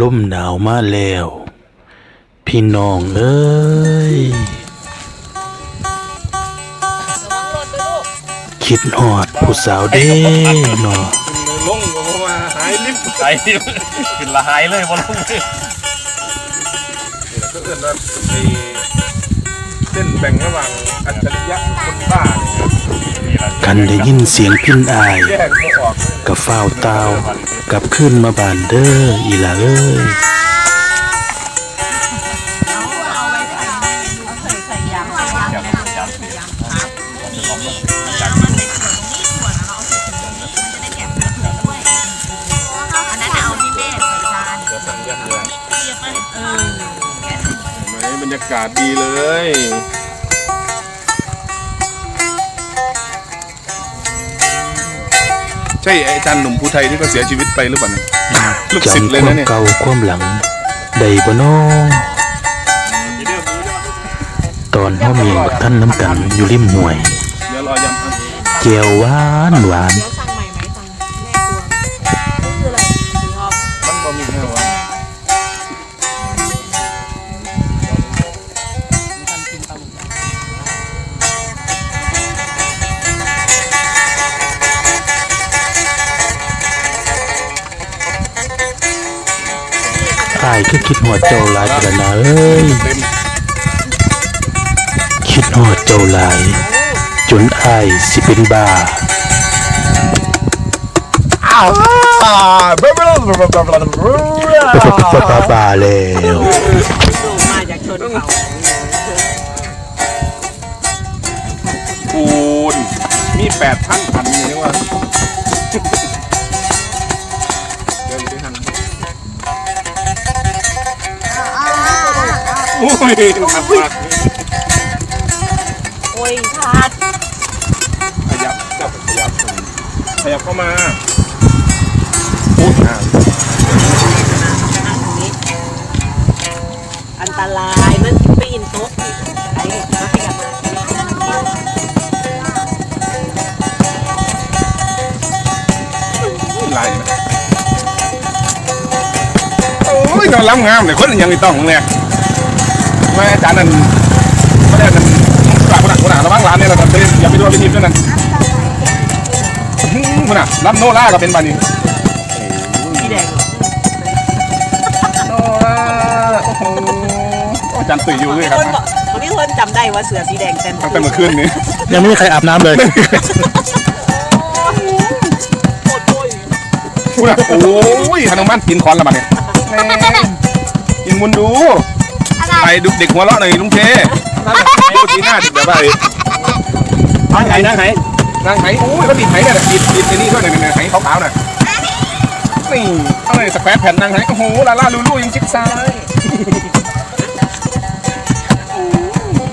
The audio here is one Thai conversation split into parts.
ลมหนาวมาแล้ว พี่น้องเอ้ย คิดหอดผู้สาวเด้เนาะลงก็มาหายลิฟต์ใส่ขึ้นละหายเลยบอลลูนนี่ก็เอื้อนว่าไอ้เส้นแบ่งระหว่างอัจฉริยะกับคนบ้าเนี่ย คันได้ยินเสียงพินอายกับฝ้าวตาวกลับขึ้นมาบานเด้ออีหล่ะเอ้ยอันนั้นเอาพี่เมฆใส่จานจะสั่งยันเลยเออเห็นไหมบรรยากาศดีเลย ใช่ไอ้อาจารย์หนุ่มภูไทยที่ก็เสียชีวิตไปหรือเปล่าเนี่ยลูกศิษย์จำเลยควานะมเนี่ย เก่าความหลังได้บ่น้อตอนเฮามีบักท่านน้ำกันอยู่ริมห้วย เดี๋ยวรอยำอะแก้วหวานหวาน เดี๋ยวสั่ง อายคือคิดหอดเจ้าหลายกระนาเอ้ยคิดหอดเจ้าหลาย จนอายสิเป็นบ้าบ้าบ้าบ้าบ้าแล้วมาจากชนเขาคูณมีแปดพันพันนี่ว่า อ้ยหักมากโอ้ยขาดขยับจับขยับขยับเข้ามาพูดอะอันตรายมันปีนโต๊ะไอ้มาขยับมาลายนะโอ้ยนอนล้ำงามเลยคนยังไม่ต้องเนี่ย แม่อาจารย์นั่นไม่ได้นั่นกลางคนหนักคนหนาระวังร้านเนี่ยเราจะอย่าไปโดนไปทีมด้วยนั่นคนหนักรับโนล่าก็เป็นบานี้สีแดงโนล่าโอ้โหอาจารย์ตื่นอยู่เลยครับคนบอกคนที่คนจำได้ว่าเสือสีแดงเต็มตั้งแต่เมื่อคืนนี้ยังไม่มีใครอาบน้ำเลยโคตรโอ้ยพูดอะโอ้ยขนมมันกินคอนละบาเนี่ยแม่กินมุนดู ไปดูเด็กหัวเราะหน่อยลุงเทดูทีหน้าดิแบบว่านั่งไหนนั่งไหนนางไหโอ้ยเขาดิดไหเนี่ยดิดดิดไอ้นี่ด้วยเนี่ยไหขาวๆน่ะนี่เอาเลยสแควร์แผ่นนางไหโอ้โหลาล่าลูลูยังชิดซ้าย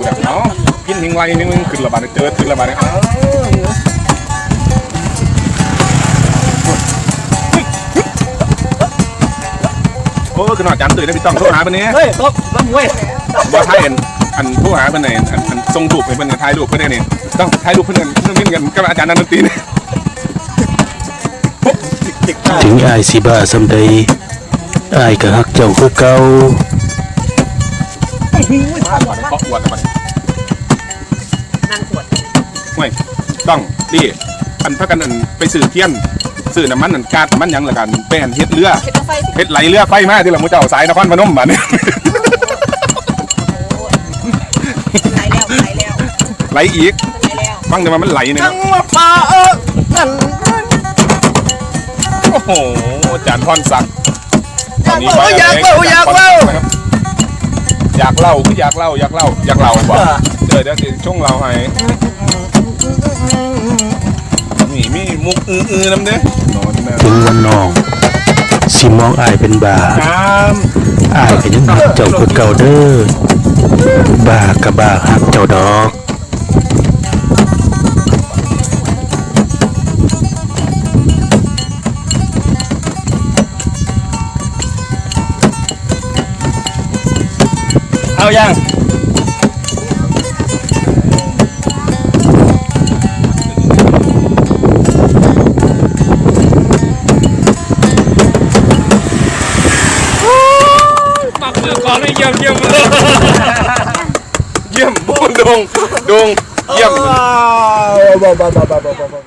แบบเนาะกินหิงไรนี่มึงขึ้นระบาดเจอขึ้นระบาดเนี่ย อ้าวโอ้คือหน่อยจำตื่นได้พี่ต้องโทรหาปะเนี่ยเฮ้ยลบลบเว้ยว่าถ่ายอันอันโทรหาเพื่อนเนี่ยอันอันส่งรูปให้เพื่อนเนี่ยถ่ายรูปเพื่อนเนี่ยต้องถ่ายรูปเพื่อนเพื่อนนี่กันกับอาจารย์นันตีเนี่ยถึงอายสิบ้าสำใดอายก็ฮักเจ้าคือเก่าเคาะอวดมันนั่งขวดห่วยต้องดิอันพักกันอันไปสื่อเทียน สื่อน้ำมันอันกาดน้ำมันหยังละกันแป้นเฮ็ดเรือเช็ดไฟสิเฮ็ดไหลเรือไฟมาที่เรามุเจ้าสายนครพนมบ้านนี้ ไหลแล้วไหลแล้วไหลอีกไหลแล้วฟังแต่ว่ามันไหลเนี่ยครับมาปลาเออนั่นโอ้โหอาจารย์พรศักดิ์ตอนนี้อยากเล่าอยากเล่านะครับอยากเล่าคืออยากเล่าอยากเล่าอยากเล่าบ่เดี๋ยวเดี๋ยวสิช่วงเราให้นี่มีมุกอือๆนำเด้นอนนะ ถึงวันน้อง สิมองอายเป็นบ้าน้ำอายก็ยังฮักเจ้าคือเก่าเด้อบ้ากับบ้าฮักเจ้าดอกเอายัง ยเยี่ยมเยี่ยมเยี่ยมบุญดงดงเยี่ยมว้า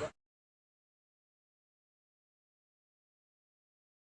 ว